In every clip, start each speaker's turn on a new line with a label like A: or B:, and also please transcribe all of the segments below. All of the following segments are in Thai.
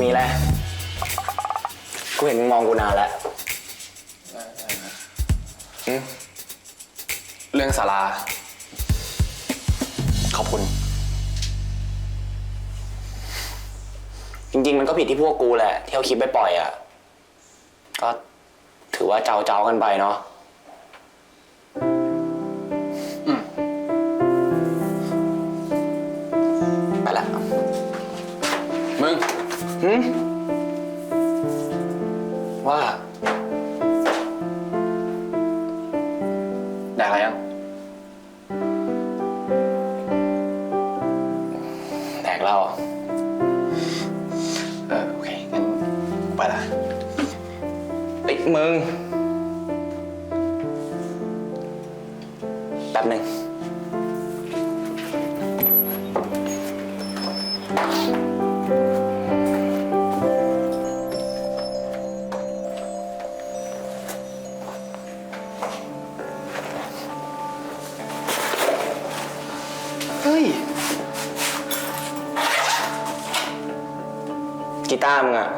A: มีอะไร กูเห็นมึงมองกูนานแล้ว
B: เรื่องสาราขอบคุณ
A: จริง ๆ มันก็ผิดที่พวกกูแหละ ที่เอาคลิปไปปล่อยอะ ก็ถือว่าเจ้าเจ้าๆกันไปเนาะ หืมว่า
B: แดกอะไรยัง
A: แตกแล้ว
B: เออ โอเคงั้นกูไปละ
A: เอ้ยมึง แป๊บหนึ่ง กีตาร์มึงอะ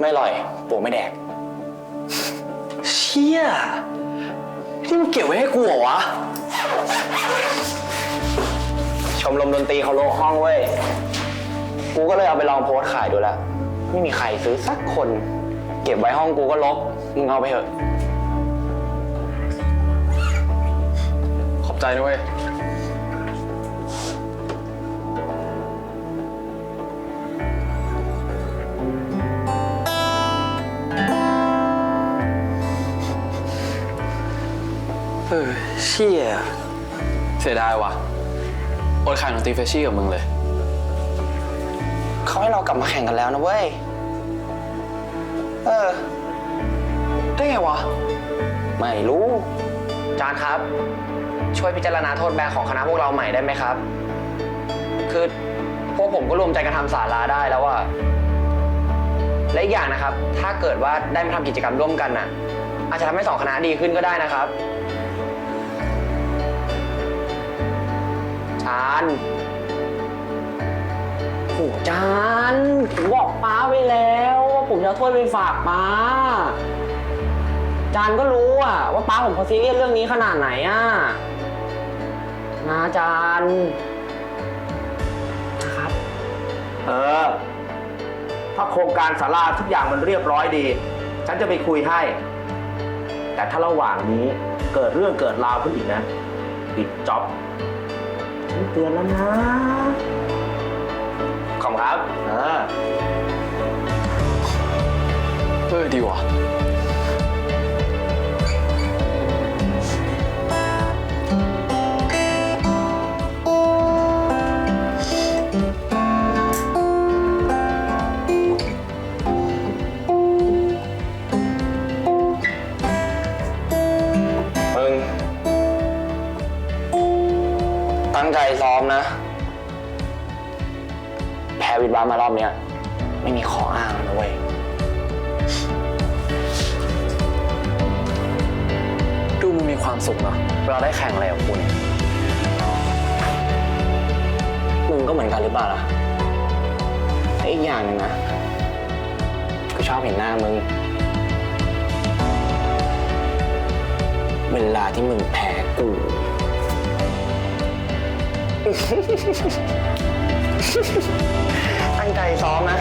A: ไม่อร่อยปวกไม่แดก
B: เชี่ยนี่มึงเก็บไว้ให้กูเหรอวะ
A: ชมรมดนตรีเขาโลห้องเว้ย กูก็เลยเอาไปลองโพสต์ขายดูแล้ว ไม่มีใครซื้อสักคน เก็บไว้ห้องกูก็ลบ มึงเอาไปเถอะ
B: ขอบใจนะเว้ย เออเชี่ยเสียดายว่ะอดขายดนตรีเฟชชี่กับมึงเลย
A: เขาให้เรากลับมาแข่งกันแล้วนะเว้ย เออ
B: ได้ไงวะ
A: ไม่รู้ จานครับ ช่วยพิจารณาโทษแบนของคณะพวกเราใหม่ได้ไหมครับ คือพวกผมก็รวมใจกันทำสาราได้แล้วอะและอีกอย่างนะครับ ถ้าเกิดว่าได้มาทำกิจกรรมร่วมกันน่ะ อาจจะทำให้สองคณะดีขึ้นก็ได้นะครับานโหจานผมบอกป้าไว้แล้วว่าผมจะเอาถ้วยไปฝากป้า จานก็รู้อะว่าป้าผมเขาซีเรียสเรื่องนี้ขนาดไหนอะนะจานนะครับ
C: เออ ถ้าโครงการศาลาทุกอย่างมันเรียบร้อยดี ฉันจะไปคุยให้ แต่ถ้าระหว่างนี้เกิดเรื่องเกิดราวขึ้นอีกนะปิดจ็อบ ฉันเตือนแล้วนะ
A: ขอบคุณครับ
C: เออ
B: เออดีว่ะ
A: ตั้งใจซ้อมนะ แพ้วิดบ้ามารอบเนี้ย ไม่มีข้ออ้างแล้วนะเว้ย
B: ดูมึงมีความสุขเนาะเวลาได้แข่งอะไรกับกูเนี่ย
A: มึงก็เหมือนกันหรือเปล่าล่ะและอีกอย่างหนึงนะกูชอบเห็นหน้ามึง เวลาที่มึงแพ้กู ตั้งใจซ้อมนะ